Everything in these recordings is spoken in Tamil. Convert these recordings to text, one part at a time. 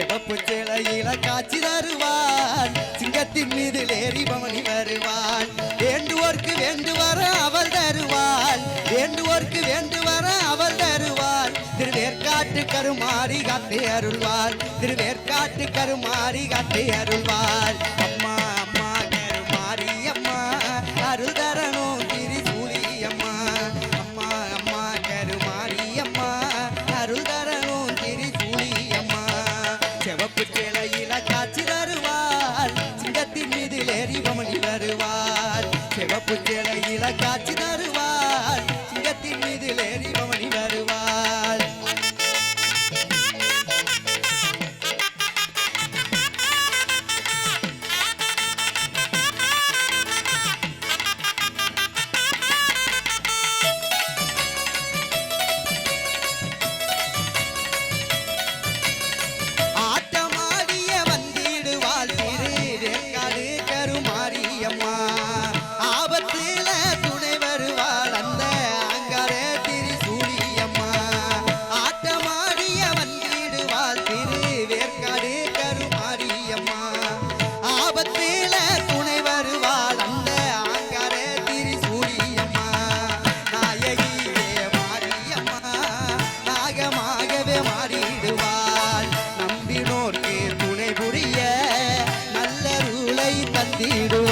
சிவப்பு சிலையில காட்சி தருவான். சிங்கத்தின் மீது ஏறி பவனி வருவான். வேண்டுவோர்க்கு வேண்டு வர அவள் தருவாள். வேண்டுவோர்க்கு வேண்டு வர அவள் தருவாள். திருவேற்காட்டு கருமாறி காத்தை அருள்வாள். திருவேற்காட்டு கருமாறி காத்தை அருள்வாள். அம்மா we're forget it. ನೀಡು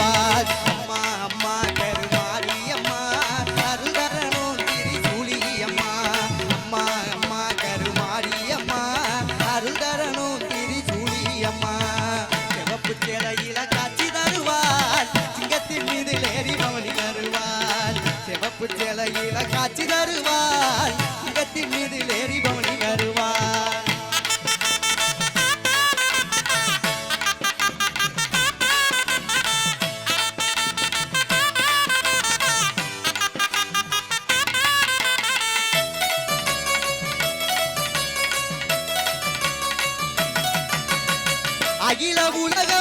அகில உலக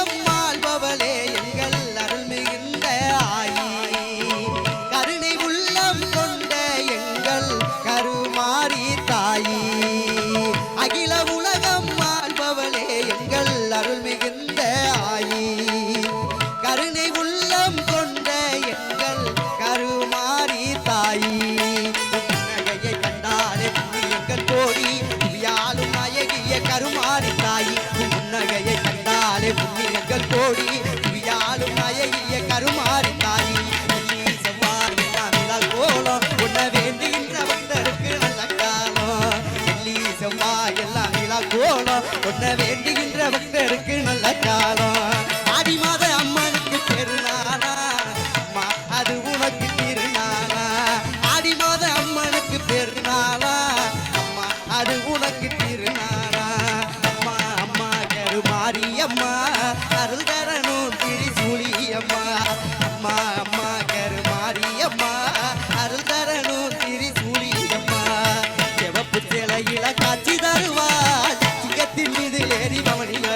கோலம் கொட்ட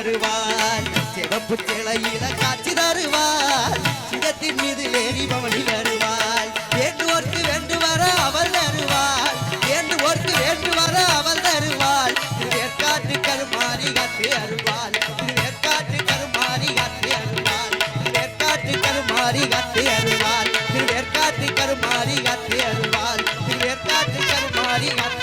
தருவார். சிவப்பு சிலையில காட்சி தருவார். சிதத்தின் மீது ஏறி பவனி வருவார். வேண்டுவோர்க்கு வேண்டு வர அவள் தருவார். வேண்டுவோர்க்கு வேண்டு வர அவள் தருவார். திருவேற்காற்று கருமாறி காத்து அருவாள் திருவேற்காற்று கருமாறி காத்து அருவாள் திருவேற்காற்று கருமாறி காத்து அருவாள் திருவேற்காற்று கருமாறி காத்து அருவாள் திருவேற்காற்று கருமாறி காத்து